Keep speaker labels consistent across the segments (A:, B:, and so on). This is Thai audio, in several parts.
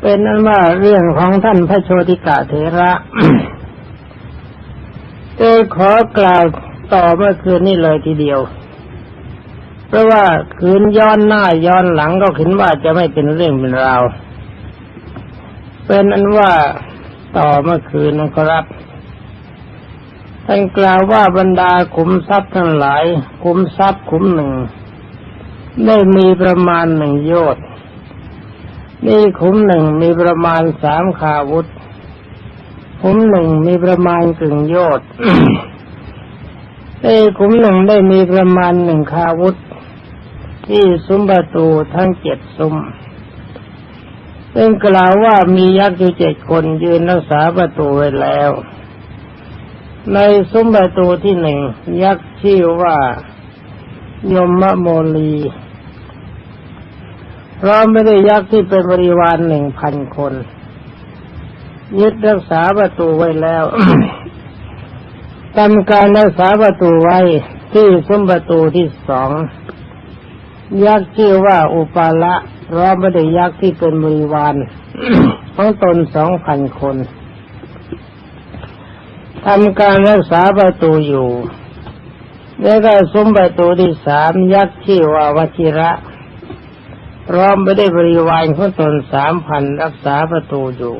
A: เป็นนั้นว่าเรื่องของท่านพระโชติกาเถระโดยขอกล่าวต่อเมื่อคืนนี้เลยทีเดียว เพราะว่าคืนย้อนหน้าย้อนหลังก็คิดว่าจะไม่เป็นเรื่องเป็นราว เป็นอันว่าต่อเมื่อคืนนะครับท่านกล่าวว่าบรรดาขุมทรัพย์ทั้งหลาย ขุมทรัพย์ขุมหนึ่ง ได้มีประมาณหนึ่งโยชน์ นี่ขุมหนึ่งมีประมาณสามขาวุธ ขุมหนึ่งมีประมาณกึ่งโยชน์ไอ้ขุมหนึ่งได้มีประมาณหนึ่งคาวุธ ที่ซุ้มประตูทั้งเจ็ดซุ้มซึ่งกล่าวว่ามียักษ์อยู่เจ็ดคนยืนรักษาประตูไว้แล้ว ในซุ้มประตูที่หนึ่งยักษ์ชื่อว่ายมโมลี เพราะไม่ได้ยักษ์ที่เป็นบริวารหนึ่งพันคน ยึดรักษาประตูไว้แล้วทำการรักษาประตูไว้ที่ซุ้มประตูที่สองยักษ์ชื่อว่าอุปาละเพราะไม่ได้ยักษ์ที่เป็นบริวารของตนสองพันคนทำการรักษาประตูอยู่ แล้วก็ซุ้มประตูที่สามยักษ์ชื่อว่าวชิระ พร้อมไม่ได้บริวารของตนสามพันรักษาประตูอยู่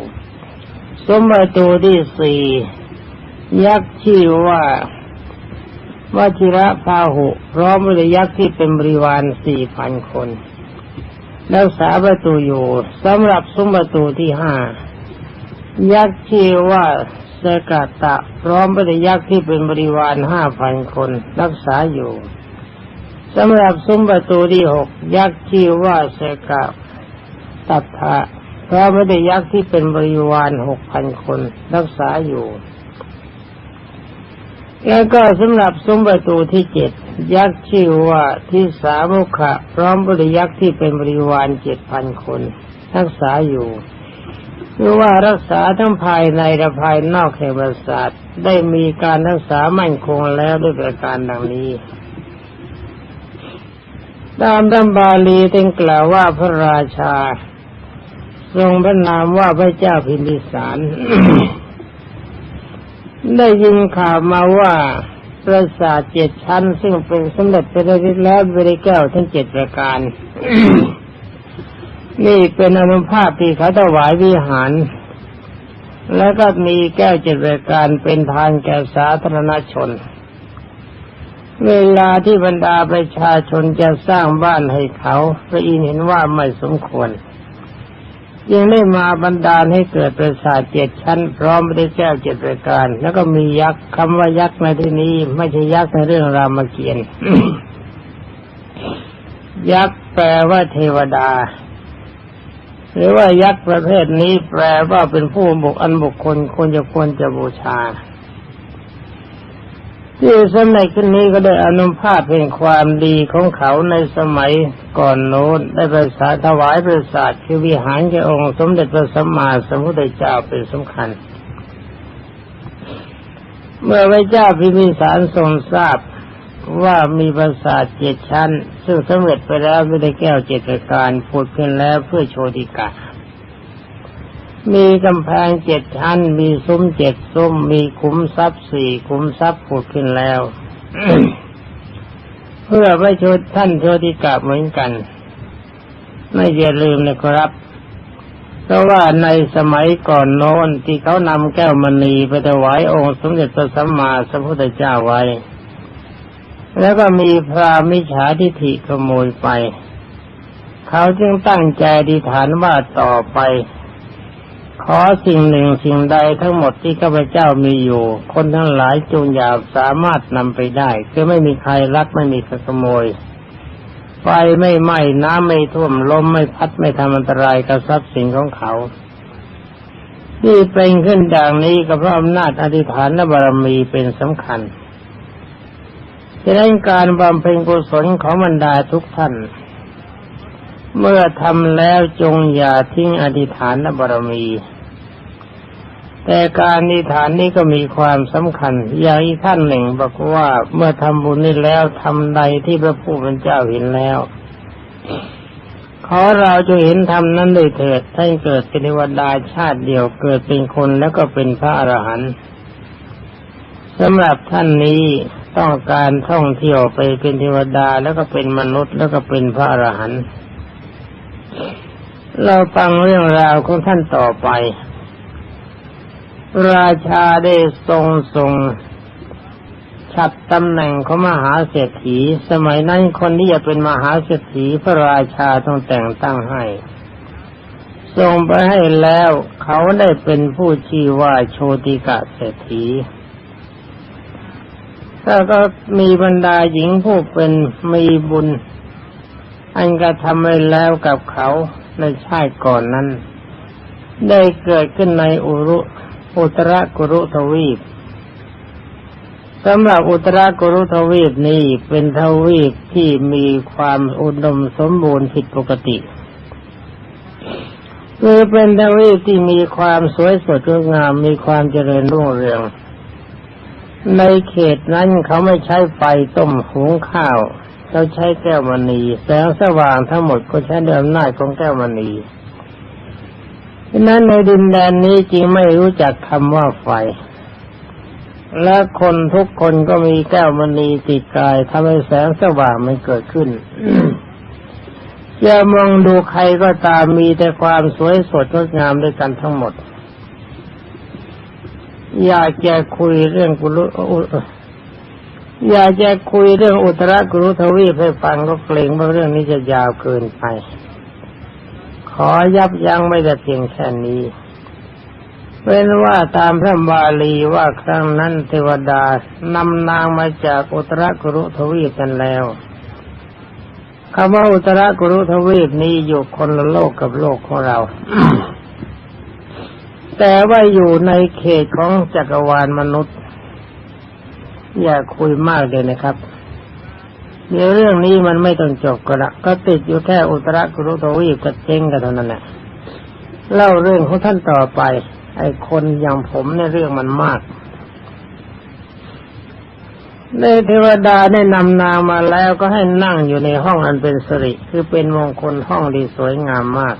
A: ซุ้มประตูที่สี่ยักษ์ชื่อว่าวชิระพาหุ พร้อมด้วยยักษ์ที่เป็นบริวารสี่พันคนรักษาประตูอยู่สำหรับซุ้มประตูที่ห้ายักษ์ชื่อว่าสกาตตะ พร้อมด้วยยักษ์ที่เป็นบริวารห้าพันคน รักษาอยู่ สำหรับซุ้มประตูที่หกยักษ์ชื่อว่าเสกาตัทะพร้อมด้ยักษ์ที่เป็นบริวารหกพันคนรักษาอยู่ แล้วก็สำหรับซุ้มประตูที่เจ็ดยักษ์ชื่อว่าทิสามุขะพร้อมบริยักษ์ที่เป็นบริวารเจ็ดพันคน รักษาอยู่หรือว่ารักษาทั้งภายในและภายนอกแห่งปราสาทได้มีการรักษามั่นคงแล้วด้วยประการดังนี้ ตามตำบาลีตึงกล่าวว่าพระราชา ทรงพระนามว่าพระเจ้าพิมพิสาร ได้ยินข่าวมาว่าปราสาทเจ็ดชั้น ซึ่งเป็นสมเด็จพระนเรศแล้วบริแก้วทั้งเจ็ดประการ นี่เป็นอนุภาพที่เขาถวายวิหาร แล้วก็มีแก้วเจ็ดประการเป็นทานแก่สาธารณชน เวลาที่บรรดาประชาชนจะสร้างบ้านให้เขาพระอินทร์เห็นว่าไม่สมควรยังได้มาบรรดาให้เกิดปราสาทเจ็ดชั้น พร้อมได้วยแก้วเจ็ดประการ แล้วก็มียักษ์คำว่ายักษ์ในที่นี้ ไม่ใช่ยักษ์ในเรื่องรามเกียรติยักษ์แปลว่าเทวดา หรือว่ายักษ์ประเภทนี้แปลว่าเป็นผู้บุคอันบุคคลควรจะควรจะบูชา ที่สมัยขึ้นนี้ก็ได้อนุภาพเป็นความดีของเขาในสมัยก่อนโน้นได้ประสาถวายประสาทคือวิหารแก่องค์สมเด็จพระสัมมาสัมพุทธเจ้าเป็นสำคัญ เมื่อพระเจ้าพิมิสารทรงทราบว่ามีปราสาทเจ็ดชั้น ซึ่งสำเร็จไปแล้วไม่ได้แก้วเจ็ดประการผุดขึ้นแล้วเพื่อโชติกา มีกำแพงเจ็ดชั้น มีซุ้มเจ็ดซุ้ม มีคุ้มทรัพย์สี่คุ้มทรัพย์ผุดขึ้นแล้ว เพื่อพระโชดท่านโชติกาเหมือนกัน ไม่อย่าลืมนะครับ เพราะว่าในสมัยก่อนโน้นที่เขานำแก้วมณีไปถวายองค์สมเด็จพระสัมมาสัมพุทธเจ้าไว้ แล้วก็มีพระมิจฉาทิฐิขโมยไป เขาจึงตั้งใจดีฐานว่าต่อไป ขอสิ่งหนึ่งสิ่งใดทั้งหมดที่ข้าพเจ้ามีอยู่ คนทั้งหลายจงอย่าสามารถนำไปได้ คือไม่มีใครรักไม่มีใครขโมย ไฟไม่ไหม้น้ำไม่ท่วมลมไม่พัดไม่ทำอันตรายกับทรัพย์สินของเขา ที่เป็นขึ้นดังนี้ก็เพราะอำนาจอธิษฐานและบารมีเป็นสำคัญฉะนั้นการบำเพ็ญกุศลของบรรดาทุกท่าน เมื่อทำแล้วจงอย่าทิ้งอธิษฐานและบารมี แต่การอธิษฐานนี้ก็มีความสำคัญ อย่างอีกท่านหนึ่งบอกว่าเมื่อทำบุญนี้แล้วทำใดที่พระผู้เป็นเจ้าเห็นแล้วขอเราจะเห็นธรรมนั้นเลยเถิดท่านเกิดเป็นเทวดาชาติเดียวเกิดเป็นคนแล้วก็เป็นพระอรหันต์สำหรับท่านนี้ต้องการท่องเที่ยวไปเป็นเทวดาแล้วก็เป็นมนุษย์แล้วก็เป็นพระอรหันต์ เราฟังเรื่องราวของท่านต่อไป ราชาได้ทรงทรงฉับตำแหน่งของมหาเศรษฐี สมัยนั้นคนที่จะเป็นมหาเศรษฐีพระราชาต้องแต่งตั้งให้ส่งไปให้แล้วเขาได้เป็นผู้ชื่อว่าโชติกะเศรษฐีแล้วก็มีบรรดาหญิงผู้เป็นมีบุญ อันกระทำไว้แล้วกับเขา ในชาติก่อนนั้น ได้เกิดขึ้นในอุรุอุตรกุรุทวีปสำหรับอุตรกุรุทวีปนี้เป็นทวีปที่มีความอุดมสมบูรณ์ผิดปกติคือเป็นทวีปที่มีความสวยสดงดงามมีความเจริญรุ่งเรือง ในเขตนั้นเขาไม่ใช้ไฟต้มหุงข้าว เขาใช้แก้วมณี แสงสว่างทั้งหมดก็ใช้เดิมหน้าของแก้วมณีฉะนั้นในดินแดนนี้จริงไม่รู้จักคำว่าไฟ และคนทุกคนก็มีแก้วมณีติดกายทำให้แสงสว่างมันเกิดขึ้นจะมองดูใครก็ตามมีแต่ความสวยสดงดงามด้วยกันทั้งหมด อยากจะคุยเรื่องกุลุ อยากจะคุยเรื่องอุตรกุรุทวีปให้ฟังก็เกรงว่าเรื่องนี้จะยาวเกินไป ขอยับยั้งไม่ได้เพียงแค่นี้เป็นว่าตามพระบาลีว่าครั้งนั้นเทวดานำนางมาจากอุตรกุรุทวีปกันแล้วคำว่าอุตรกุรุทวีปนี้อยู่คนละโลกกับโลกของเรา แต่ว่าอยู่ในเขตของจักรวาลมนุษย์ อย่าคุยมากเลยนะครับเดี๋ยวเรื่องนี้มันไม่ต้องจบก็ละก็ติดอยู่แค่อุตรกุรุทวีปกับเจ๊งกันเท่านั้นแหละเล่าเรื่องของท่านต่อไป ไอ้คนอย่างผมในเรื่องมันมากในเทวดาได้นำนางมาแล้วก็ให้นั่งอยู่ในห้องอันเป็นสิริคือเป็นมงคลห้องดีสวยงามมาก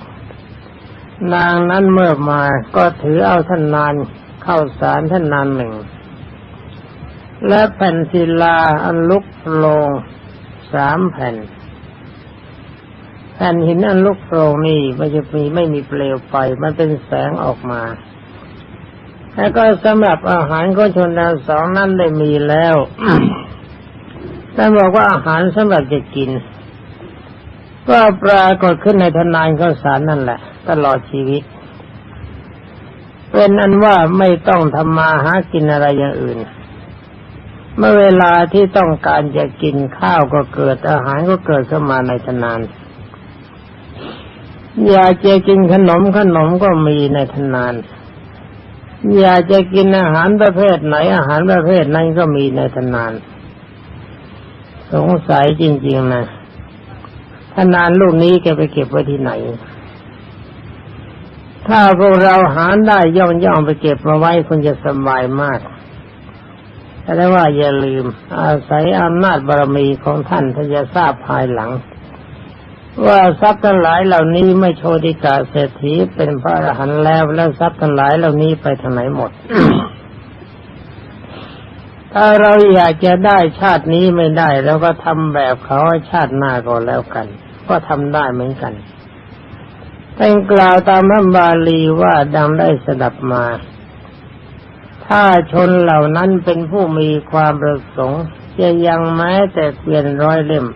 A: นางนั้นเมื่อมาก็ถือเอาท่านนานเข้าสารท่านนานหนึ่ง และแผ่นศิลาอันลุกโลงสามแผ่น แผ่นหินอันลุกโลงนี่ไม่จะมีไม่มีเปลวไฟมันเป็นแสงออกมาแล้วก็สำหรับอาหารของชนดาวสองนั้นได้มีแล้วท่านบอกว่าอาหารสำหรับจะกิน ก็ปรากฏขึ้นในทนายข้าวสารนั่นแหละ ตลอดชีวิต เป็นอันว่าไม่ต้องทำมาหากินอะไรอย่างอื่น เมื่อเวลาที่ต้องการจะกินข้าวก็เกิดอาหารก็เกิดขึ้นมาในทนานอยากจะกินขนมขนมก็มีในทนานอยากจะกินอาหารประเภทไหนอาหารประเภทนั้นก็มีในทนาน สงสัยจริง ๆนะทนานลูกนี้แกไปเก็บไว้ที่ไหน ถ้าพวกเราหาได้ย่อมย่อมไปเก็บมาไว้คงจะสบายมาก แต่ว่าอย่าลืม อาศัยอำนาจบารมีของท่านท่านจะทราบภายหลัง ว่าทรัพย์ทั้งหลายเหล่านี้ไม่โชติกาเศรษฐีเป็นพระอรหันต์แล้วแล้วทรัพย์ทั้งหลายเหล่านี้ไปทางไหนหมด ถ้าเราอยากจะได้ชาตินี้ไม่ได้เราก็ทำแบบเขาชาติหน้าก็แล้วกัน ก็ทำได้เหมือนกันแต่กล่าวตามพระบาลีว่าดังได้สดับมา ถ้าชนเหล่านั้นเป็นผู้มีความประสงค์จะยังแม้แต่เปลี่ยนร้อยเล่ม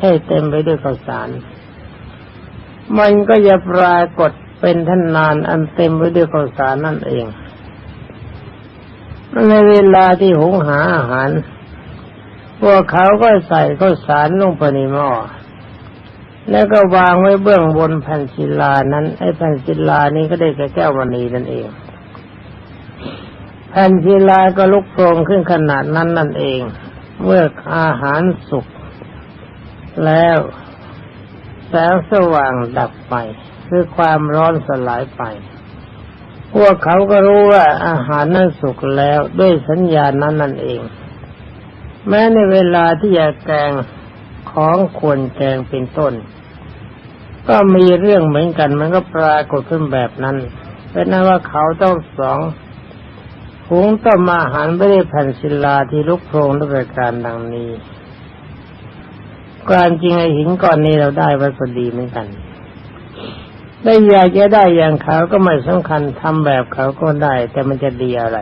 A: ให้เต็มไปด้วยข้าวสาร มันก็จะปรากฏเป็นท่านนานอันเต็มไปด้วยข้าวสารนั่นเอง ในเวลาที่หุงหาอาหาร พวกเขาก็ใส่ข้าวสารลงไปในหม้อแล้วก็วางไว้เบื้องบนแผ่นศิลานั้นไอ้แผ่นศิลานี้ก็ได้แก่แก้วมณีนั่นเอง แผ่นศิลาก็ลุกโผล่ขึ้นขนาดนั้นนั่นเอง เมื่ออาหารสุกแล้วแสงสว่างดับไป คือความร้อนสลายไป พวกเขาก็รู้ว่าอาหารนั้นสุกแล้วด้วยสัญญาณนั้นนั่นเอง แม้ในเวลาที่จะแกงของควรแกงเป็นต้น ก็มีเรื่องเหมือนกันมันก็ปรากฏขึ้นแบบนั้น เป็นนั้นว่าเขาต้องสอง หุงต้มอาหารไม่ได้แผ่นศิลาที่ลุกโพรงด้วยการดังนี้การจริงไอหินก้อนนี้เราได้ไว้ก็ดีเหมือนกัน ได้อยากจะได้อย่างเขาก็ไม่สำคัญทำแบบเขาก็ได้ แต่มันจะดีอะไร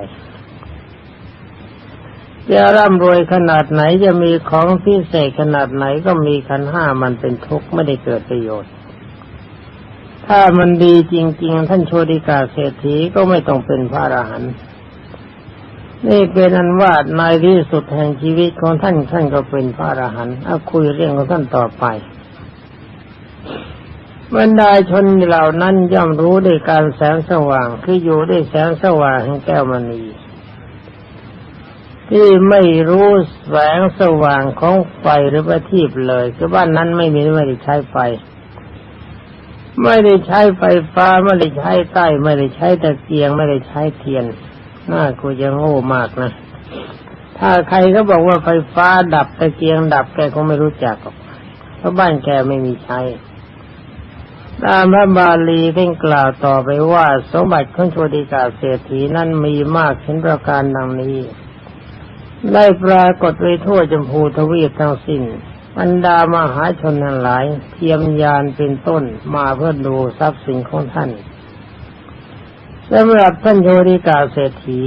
A: จะร่ำรวยขนาดไหนจะมีของพิเศษขนาดไหนก็มีขันห้ามันเป็นทุกข์ไม่ได้เกิดประโยชน์ ถ้ามันดีจริง ๆ ท่านโชติกาเศรษฐีก็ไม่ต้องเป็นพระอรหันต์ นี่เป็นอันว่าในที่สุดแห่งชีวิตของท่านท่านก็เป็นพระอรหันต์เอาคุยเรื่องของท่านต่อไปบรรดาชนเหล่านั้นย่อมรู้ด้วยการแสงสว่างคืออยู่ด้วยแสงสว่างแห่งแก้วมณีที่ไม่รู้แสงสว่างของไฟหรือประทีปเลยคือบ้านนั้นไม่มีไม่ได้ใช้ไฟ ไม่ได้ใช้ไฟฟ้าไม่ได้ใช้ใต้ ไม่ได้ใช้ตะเกียงไม่ได้ใช้เทียน น่ากูจะโง่มากนะ ถ้าใครก็บอกว่าไฟฟ้าดับตะเกียงดับแกคงไม่รู้จักหรอกเพราะบ้านแกไม่มีใช้ตามพระบาลีเพ่งกล่าวต่อไปว่า สมบัติของโชติกาเศรษฐีนั้นมีมากเช่นประการดังนี้ ได้ปรากฏไว้ทั่วจมพูทวีปทั้งสิ้นบรรดามหาชนทั้งหลาย เทียมยานเป็นต้นมาเพื่อดูทรัพย์สินของท่าน สำหรับท่านโยริกาเศรษฐี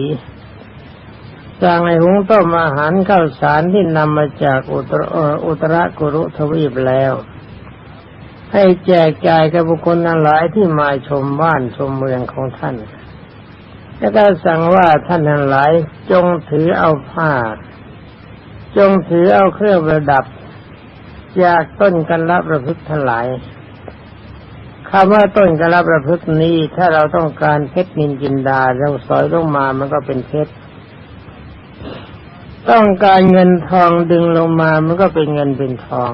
A: สั่งให้หุงต้มอาหารข้าวสารที่นำมาจากอุตรอุตรกุรุทวีปแล้ว ให้แจกจ่ายกับบุคคลนั้นหลายที่มาชมบ้านชมเมืองของท่าน แล้วก็สั่งว่าท่านทั้งหลายจงถือเอาผ้า จงถือเอาเครื่องประดับ จากต้นกันรับประพฤติทั้งหลาย คำว่าต้นกระลับประพฤตินี้ ถ้าเราต้องการเพชรนินจินดาเราสอยลงมามันก็เป็นเพชรต้องการเงินทองดึงลงมามันก็เป็นเงินเป็นทอง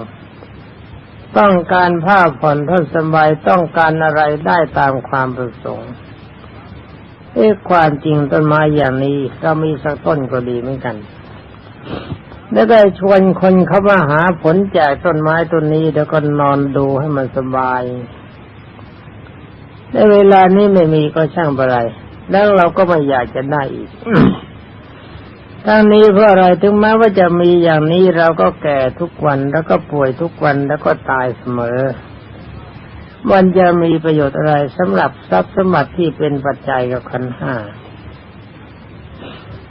A: ต้องการผ้าผ่อนท่อนสบายต้องการอะไรได้ตามความประสงค์เอ้ความจริงต้นไม้อย่างนี้เรามีสักต้นก็ดีเหมือนกัน แล้วได้ชวนคนเข้ามาหาผลจากต้นไม้ต้นนี้แล้วก็นอนดูให้มันสบาย ในเวลานี้ไม่มีก็ช่างอะไร แล้วเราก็ไม่อยากจะได้อีกทั้งนี้เพราะอะไรถึงแม้ว่าจะมีอย่างนี้เราก็แก่ทุกวันแล้วก็ป่วยทุกวันแล้วก็ตายเสมอ มันจะมีประโยชน์อะไรสำหรับทรัพย์สมบัติที่เป็นปัจจัยกับขันห้า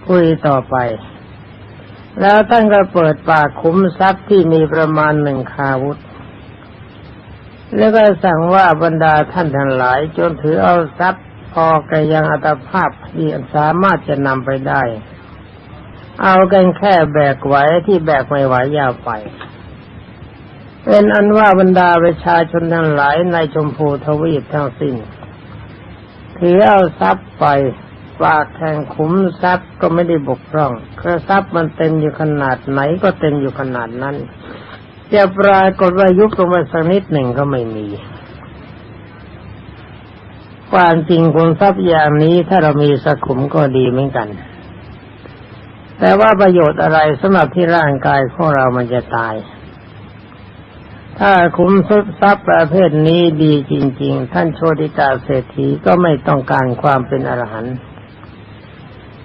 A: คุยต่อไป แล้วท่านก็เปิดปากคุ้มทรัพย์ที่มีประมาณหนึ่งคาวุธ แล้วก็สั่งว่าบรรดาท่านทั้งหลาย จนถือเอาทรัพย์พอแกยังอัตภาพที่สามารถจะนำไปได้ เอากันแค่แบกไหวที่แบกไม่ไหวยาวไป เป็นอันว่าบรรดาประชาชนทั้งหลายในชมพูทวีปทั้งสิ้นถือเอาทรัพย์ไปปากแข่งขุมทรัพย์ก็ไม่ได้บกพร่องคือทรัพย์มันเต็มอยู่ขนาดไหนก็เต็มอยู่ขนาดนั้น จะปรากฏว่ายุบลงมาสักนิดหนึ่งก็ไม่มี ความจริงคนทรัพย์อย่างนี้ถ้าเรามีสักขุมก็ดีเหมือนกัน แต่ว่าประโยชน์อะไรสำหรับที่ร่างกายของเรามันจะตาย ถ้าคุ้มทรัพย์ประเภทนี้ดีจริง ๆ ท่านโชติกาเศรษฐีก็ไม่ต้องการความเป็นอรหันต์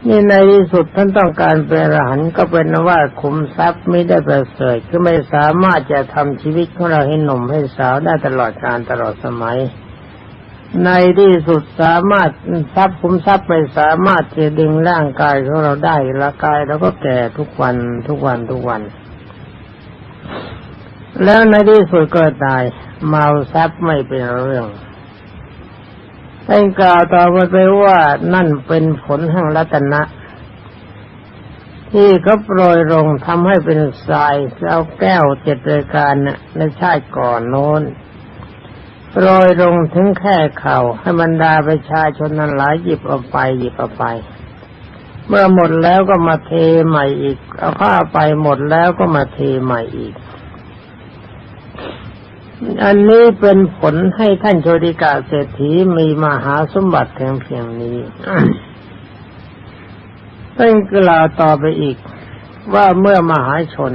A: นี่ในที่สุดท่านต้องการเป็นอรหันก็เป็นว่าขุมทรัพย์ไม่ได้ประเสริฐคือไม่สามารถจะทำชีวิตของเราให้หนุ่มให้สาวได้ตลอดการตลอดสมัย ในที่สุดสามารถทรัพย์ขุมทรัพย์ไม่สามารถจะดึงร่างกายของเราได้ละกายเราก็แก่ทุกวันทุกวันทุกวัน แล้วในที่สุดก็ตายเมาทรัพย์ไม่เป็นเรื่อง ท่านกล่าวต่อไปว่านั่นเป็นผลแห่งรัตนะ ที่เขาโปรยลงทำให้เป็นทรายเอาแก้วเจ็ดรายการน่ะในชาติก่อนโน้นโปรยลงถึงแค่เข่าให้บรรดาประชาชนนั้นหลายหยิบเอาไปหยิบเอาไป เมื่อหมดแล้วก็มาเทใหม่อีก เอาผ้าไปหมดแล้วก็มาเทใหม่อีก อันนี้เป็นผลให้ท่านโชติกาเศรษฐีมีมหาสมบัติเพียงเพียงนี้ท่านกล่าวต่อไปอีก ว่าเมื่อมหาชน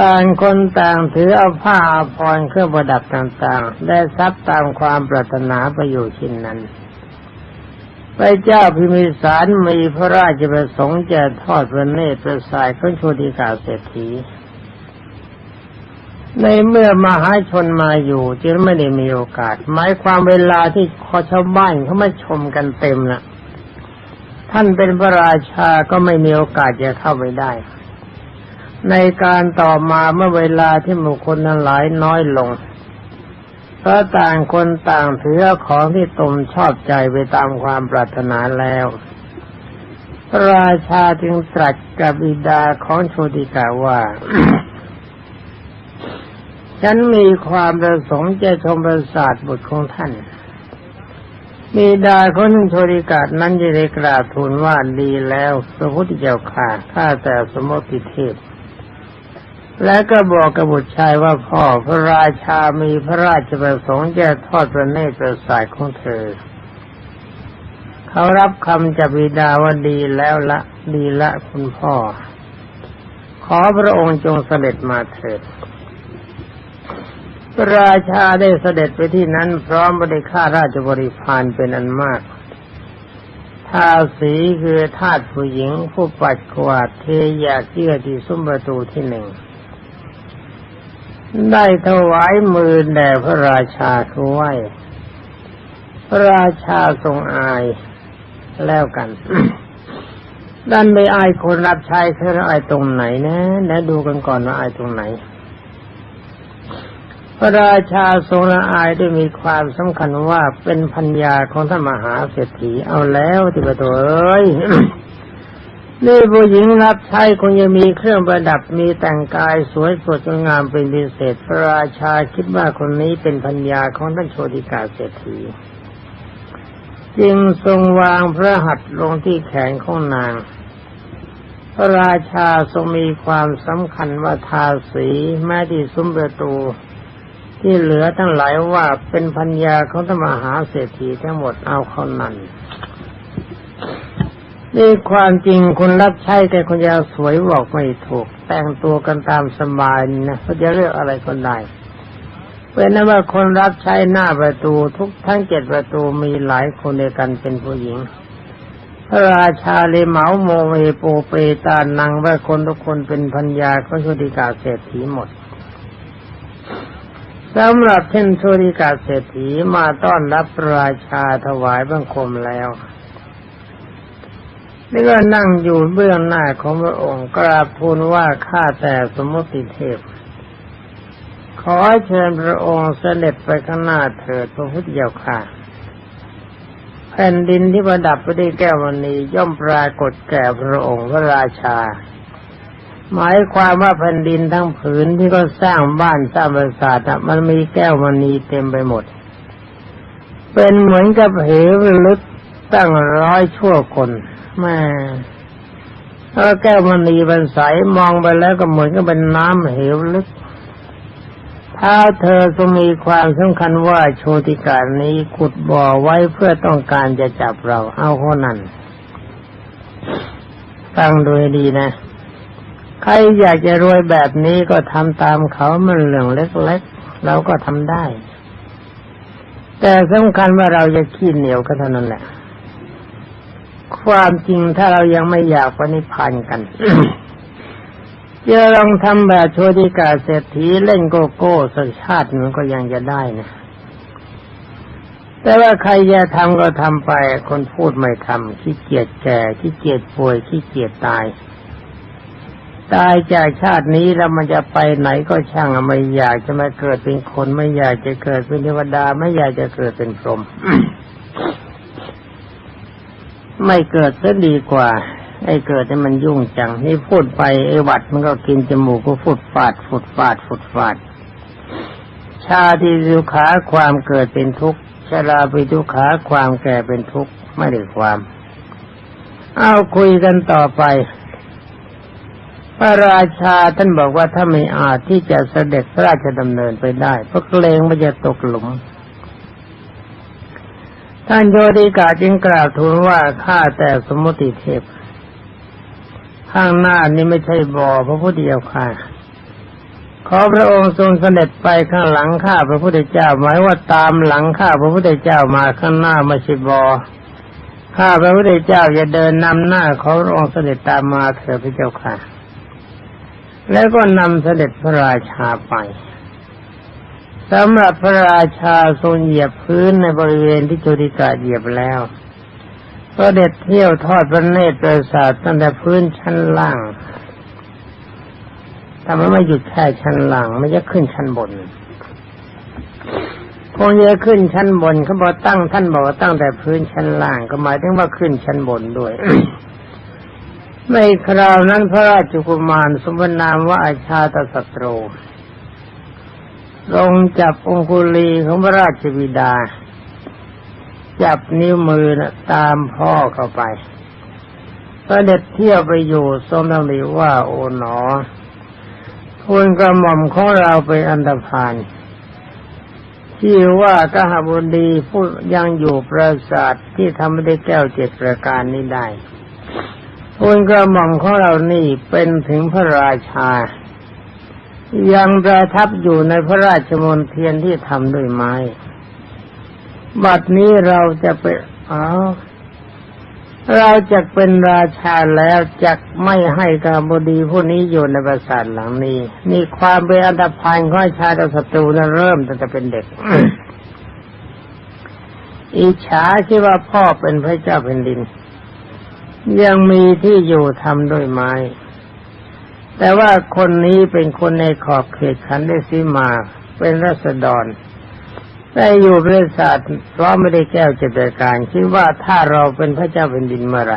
A: ต่างคนต่างถือเอาผ้าอาภรณ์เครื่องประดับต่างๆ ได้ทรัพย์ตามความปรารถนาไปอยู่ชิ้นนั้นพระเจ้าพิมิสารมีพระราชประสงค์จะทอดพระเนตรประสายขึ้นโชติกาเศรษฐี ในเมื่อมหาชนมาอยู่จึงไม่ได้มีโอกาส หมายความเวลาที่ขอชาวบ้านเขามาชมกันเต็มละท่านเป็นพระราชาก็ไม่มีโอกาสจะเข้าไปได้ ในการต่อมาเมื่อเวลาที่หมู่คนนั้นหลายน้อยลงเพราะต่างคนต่างถือของที่ตนชอบใจไปตามความปรารถนาแล้วพระราชาจึงตรัสกับบิดาของโชติกาว่า ฉันมีความประสงค์จะชมประสาทบุตรของท่านบิดาของหนึ่งโชติกานั้นจะได้กราบทูลว่าดีแล้วพระพุทธเจ้าข่าข้าแต่สมมติเทพ และก็บอกกับบุตรชายว่าพ่อพระราชามีพระราชประสงค์จะทอดพระเนตรประสาทของเธอ เขารับคำจากบิดาว่าดีแล้วละ ดีละคุณพ่อ ขอพระองค์จงเสด็จมาเถิด พระราชาได้เสด็จไปที่นั้นพร้อมบริข้าราชบริพารเป็นอันมากทาสีคือทาสผู้หญิงผู้ปัดกวาดเทยากเยื่อที่ซุ้มประตูที่หนึ่ง ได้ถวายมือแด่พระราชาคือไหวพระราชาทรงอายแล้วกันด้านไม่อายคนรับใช้เธออายตรงไหนนะ แล้วดูกันก่อนว่าอายตรงไหน พระราชาทรงละอายด้วยมีความสำคัญว่าเป็นพัญญาของท่านมหาเศรษฐีเอาแล้วที่ประตูเอ้ยนี่ผู้หญิงรับใช้คงจะมีเครื่องประดับมีแต่งกายสวยสดงดงามเป็นพิเศษ พระราชาคิดว่าคนนี้เป็นพัญญาของท่านโชติกาเศรษฐีจึงทรงวางพระหัตถ์ลงที่แขนของนาง พระราชาทรงมีความสำคัญว่าทาสีแม้ที่ซุ้มประตู ที่เหลือทั้งหลายว่าเป็นพัญญาของธรรมหาเศรษฐีทั้งหมดเอาเขานั่นนี่ความจริงคนรับใช้แต่คนยาวสวยบอกไม่ถูก แต่งตัวกันตามสบายนะเขาจะเลือกอะไรก็ได้เป็นนั้นว่าคนรับใช้หน้าประตูทุกทั้งเจ็ดประตูมีหลายคนในกันเป็นผู้หญิง พระราชาเลยเหมาโมเวโปเปตานังว่าคนทุกคนเป็นพัญญาของโชติกาเศรษฐีหมด สำหรับเช่นโชติกาเศรษฐีมาต้อนรับราชาถวายบังคมแล้วนี่ก็นั่งอยู่เบื้องหน้าของพระองค์กราบทูลว่าข้าแต่สมมติเทพ ขอเชิญพระองค์เสด็จไปข้างหน้าเถิดพระพุทธเจ้าค่ะ แผ่นดินที่ประดับไปด้วยแก้วมณีย่อมปรากฏแก่พระองค์พระราชา หมายความว่าแผ่นดินทั้งผืนที่ก็สร้างบ้านสร้างปราสาทมันมีแก้วมณีเต็มไปหมด เป็นเหมือนกับเหวลึกตั้งร้อยชั่วคนแม่ถ้าแก้วมณีเป็นใสมองไปแล้วก็เหมือนกับเป็นน้ำเหวลึก ถ้าเธอจะมีความสำคัญว่าโชติการนี้ขุดบ่อไว้เพื่อต้องการจะจับเราเอาคนนั้นฟังดูดีนะ ใครอยากจะรวยแบบนี้ก็ทำตามเขามันเรื่องเล็กๆเราก็ทำได้ แต่สำคัญว่าเราจะขี้เหนียวก็เท่านั้นแหละ ความจริงถ้าเรายังไม่อยากปณิพันธ์กันจะลองทำแบบโชติกาเศรษฐีเล่นโกโก้สักชาติมันก็ยังจะได้นะแต่ว่าใครจะทำก็ทำไป คนพูดไม่ทำขี้เกียจแก่ขี้เกียจป่วยขี้เกียจตาย ตายจากชาตินี้แล้วมันจะไปไหนก็ช่างไม่อยากจะมาเกิดเป็นคนไม่อยากจะเกิดเป็นเทวดาไม่อยากจะเกิดเป็นพรหมไม่เกิดซะดีกว่า ไอ้เกิดให้มันยุ่งจังนี่พูดไปไอ้หวัดมันก็กินจมูกก็ฟุดฟาดฟุดฟาดฟุดฟาด ชาที่สุขาความเกิดเป็นทุกข์ชราไปทุกขาความแก่เป็นทุกข์ไม่ได้ความ เอาคุยกันต่อไป พระราชาท่านบอกว่าถ้าไม่อาจที่จะเสด็จพระราชดำเนินไปได้เพราะเกรงมันจะตกหลุม ท่านโยติกาจึงกล่าวทูลว่าข้าแต่สมมติเทพ ข้างหน้านี้ไม่ใช่บ่อพระพุทธเจ้าค่ะ ขอพระองค์ทรงเสด็จไปข้างหลังข้าพระพุทธเจ้าหมายว่าตามหลังข้าพระพุทธเจ้ามาข้างหน้าไมาชิบอข้าพระพุทธเจ้าจะเดินนำหน้าขอพระองค์เสด็จตามมาเถิดพระเจ้าค่ะ แล้วก็นำเสด็จพระราชาไปสำหรับพระราชาทรงเหยียบพื้นในบริเวณที่โจติกาเหยียบแล้ว ก็เด็ดเที่ยวทอดพระเนตรประสาทตั้งแต่พื้นชั้นล่างทำไมไม่หยุดแค่ชั้นล่างไม่จะขึ้นชั้นบนคงจะขึ้นชั้นบนเขาบอกตั้งท่านบอกว่าตั้งแต่พื้นชั้นล่างก็หมายถึงว่าขึ้นชั้นบนด้วย ในคราวนั้นพระราชกุมารสมบนามว่าอาชาตศัตรูลงจับองคุลีของพระราชบิดา จับนิ้วมือนะตามพ่อเข้าไปพระเด็ดเที่ยวไปอยู่ทรงดำริว่าโอ๋หนอทูลกระหม่อมของเราเป็นอันธพาลที่ว่ากหบุดีผู้ยังอยู่ปราสาทที่ทำได้แก้วเจ็ดประการนี้ได้ ทูลกระหม่อมของเรานี่เป็นถึงพระราชา ยังประทับอยู่ในพระราชมณฑลที่ทำด้วยไม้ บัดนี้เราจะไปอ๋อเราจะเป็นราชาแล้วจะไม่ให้กาบดีผู้นี้อยู่ในปราสาทหลังนี้ นี่ความเป็นอันตรพานของชาติศัตรูนั้นเริ่มตั้งแต่เป็นเด็กอิจฉาที่ว่าพ่อเป็นพระเจ้าแผ่นดิน ยังมีที่อยู่ทำด้วยไม้ แต่ว่าคนนี้เป็นคนในขอบเขตขันได้ซีมา เป็นรัษฎรได้อยู่บริษัทเพราะไม่ได้แก้วจิตการคิดว่าถ้าเราเป็นพระเจ้าแผ่นดินเมื่อไร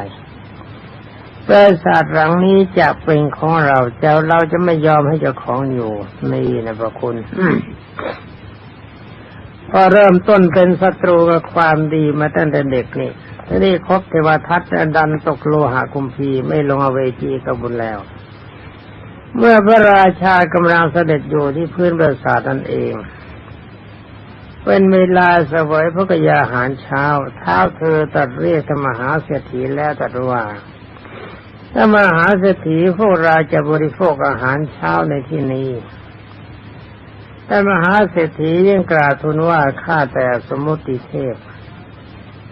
A: บริษัทหลังนี้จะเป็นของเราจะเราจะไม่ยอมให้เจ้าของอยู่นี่นะพระคุณ พอเริ่มต้นเป็นศัตรูกับความดีมาตั้งแต่เด็กนี่ทีนี้ครบเทวทัตดันตกโลหะคุมพีไม่ลงอเวจีกบุญแล้ว เมื่อพระราชากำลังเสด็จอยู่ที่พื้นปราสาทนั่นเอง เป็นเวลาสวยพระกยาหารเช้าเท้าเธอตัดเรียกธรรมหาเศรษฐีแล้วตัดว่าถ้ามหาเศรษฐีพวกเราจะบริโภคอาหารเช้าในที่นี้ แต่มหาเศรษฐียังกราบทูลว่าข้าแต่สมุติเทพ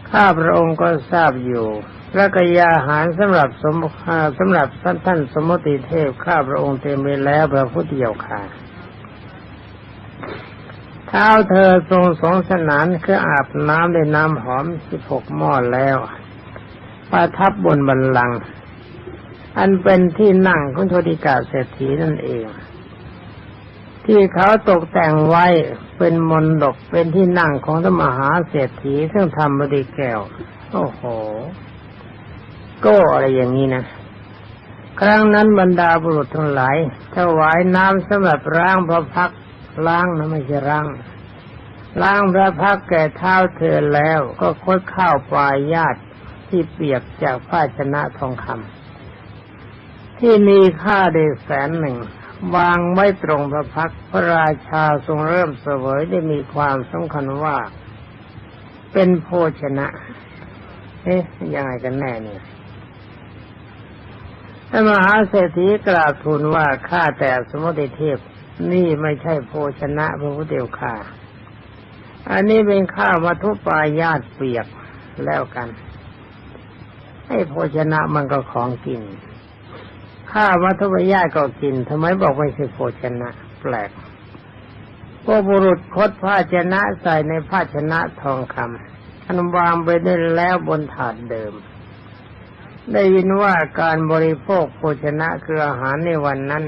A: ข้าพระองค์ก็ทราบอยู่พระกยาหารสำหรับสมสำหรับท่านท่านสมุติเทพข้าพระองค์เต็มไปแล้วพระพุทธเจ้าค่ะเท้าเธอทรงสงสนานคืออาบน้ำด้วยน้ำหอมสิบหกหม้อแล้วประทับบนบันลัง อันเป็นที่นั่งของโชติกาเศรษฐีนั่นเอง ที่เขาตกแต่งไว้เป็นมนดกเป็นที่นั่งของธรรมหาเศรษฐีซึ่งทำบดีแก้ว โอ้โห ก็อะไรอย่างนี้นะ ครั้งนั้นบรรดาบุรุษทั้งหลายถวายน้ำสำหรับร่างพระพักล้างนะไม่ใช่ร่างล้างพระพักแก่เท้าเธอแล้วก็คดข้าวปลายญาติที่เปียกจากภาชนะทองคำที่มีค่าเดแสนหนึ่ง วางไว้ตรงพระพักพระราชาทรงเริ่มเสวยได้มีความสำคัญว่า เป็นโภชนะเอ๊ะยังไงกันแน่เนี่ยท่านมหาเศรษฐีกราบทูลว่าข้าแต่สมุติเทพนี่ไม่ใช่โภชนะพระพุทธเจ้าค่ะ อันนี้เป็นข้าวมัทุปายาตเปียกแล้วกันให้โภชนะมันก็ของกิน ข้าวมัทุปายาก็กินทำไมบอกไม่ใช่โภชนะ แปลกพวกบุรุษคดภาชนะใส่ในภาชนะทองคำอันวางไปได้แล้วบนถาดเดิม ได้ยินว่าการบริโภคโภชนะคืออาหารในวันนั้น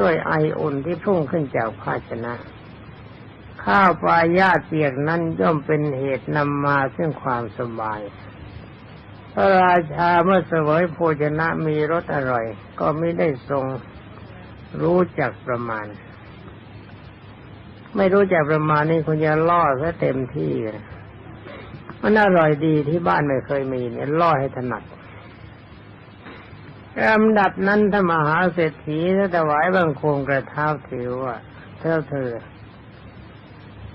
A: ด้วยไออุ่นที่พุ่งขึ้นจากภาชนะ ข้าวปลายาเปียกนั้นย่อมเป็นเหตุนำมาซึ่งความสบาย พระราชาเมื่อเสวยโภชนะมีรสอร่อย ก็ไม่ได้ทรงรู้จักประมาณ ไม่รู้จักประมาณนี่คุณจะล่อซะเต็มที่มันอร่อยดีที่บ้านไม่เคยมีเนี่ยล่อให้ถนัดลำดับนั้นถ้ามหาเศรษฐีได้ถวายบังคมกระเท้าถือว่าเท่าเธอ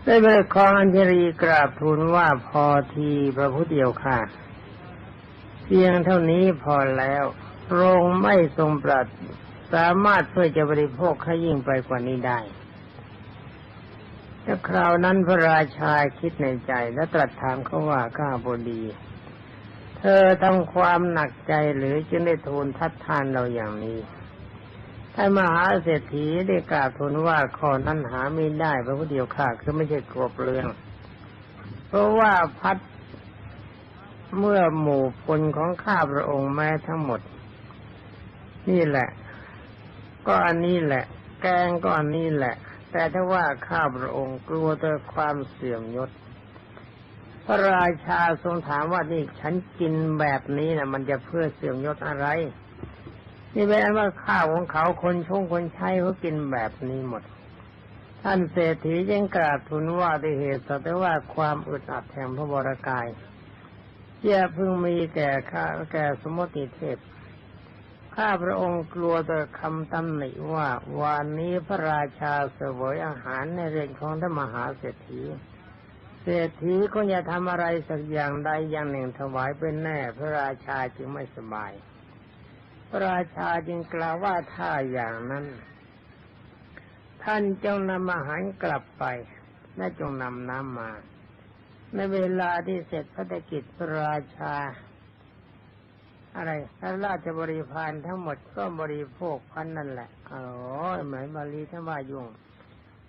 A: ได้ไปคองอัญชรีกราบทูลว่าพอทีพระพุทธเดียวค่ะ พียงเท่านี้พอแล้วโรงไม่ทรงปรัดสามารถเพื่อจะบริโภคให้ยิ่งไปกว่านี้ได้แต่คราวนั้นพระราชาคิดในใจและตรัสถามเขาว่าข้าบดี เธอทำความหนักใจหรือจึงได้ทูลทัดทานเราอย่างนี้ท่านมหาเศรษฐีได้กราบทูลว่าข้อนั้นหาไม่ได้เพราะผู้เดียวข้าคือไม่ใช่กบเรือง เพราะว่าพัด เมื่อหมู่พลของข้าพระองค์แม้ทั้งหมด นี่แหละ ก็อันนี้แหละ แกงก็อันนี้แหละ แต่ถ้าว่าข้าพระองค์กลัวแต่ความเสื่อมยศ พระราชาทรงถามว่านี่ฉันกินแบบนี้นะมันจะเพื่อเสื่อมยศอะไร นี่เป็นอันว่าข้าวของเขาคนชงคนใช้เขากินแบบนี้หมดท่านเศรษฐียังกราบทูลว่าด้วยเหตุแต่ว่าความอึดอัดแห่งพระบรกาย อย่าเพิ่งมีแก่ข้าแก่สมมติเทพ ข้าพระองค์กลัวต่อคำตำหนิว่าวันนี้พระราชาเสวยอาหารในเรือนของท่านมหาเศรษฐี เศรษฐีก็จะทำอะไรสักอย่างใดอย่างหนึ่งถวายเป็นแน่ พระราชาจึงไม่สบาย พระราชาจึงกล่าวว่าถ้าอย่างนั้น ท่านจงนำอาหารกลับไปและจงนำน้ำมา ในเวลาที่เสร็จพระราชกิจพระราชา อะไรถ้าราชบริพารทั้งหมดก็บริโภคพันนั่นแหละอ๋อเหมือนบาลีท่านว่ายุ่ง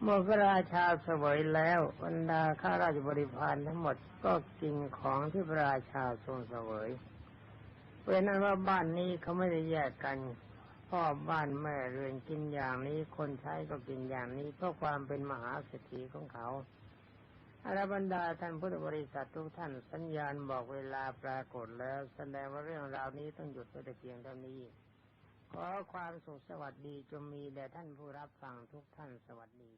A: เมื่อพระราชาเสวยแล้วบรรดาข้าราชบริพารทั้งหมดก็กินของที่พระราชาทรงเสวยเป็นนั้นว่าบ้านนี้เขาไม่ได้แยกกันพ่อบ้านแม่เรือนกินอย่างนี้คนใช้ก็กินอย่างนี้เพราะความเป็นมหาเศรษฐีของเขา อารบรรดาท่านพุทธบริษัททุกท่านสัญญาณบอกเวลาปรากฏแล้ว แสดงว่าเรื่องราวนี้ต้องหยุดไว้แต่เพียงเท่านี้ ขอความสุขสวัสดีจงมีแด่ท่านผู้รับฟังทุกท่านสวัสดี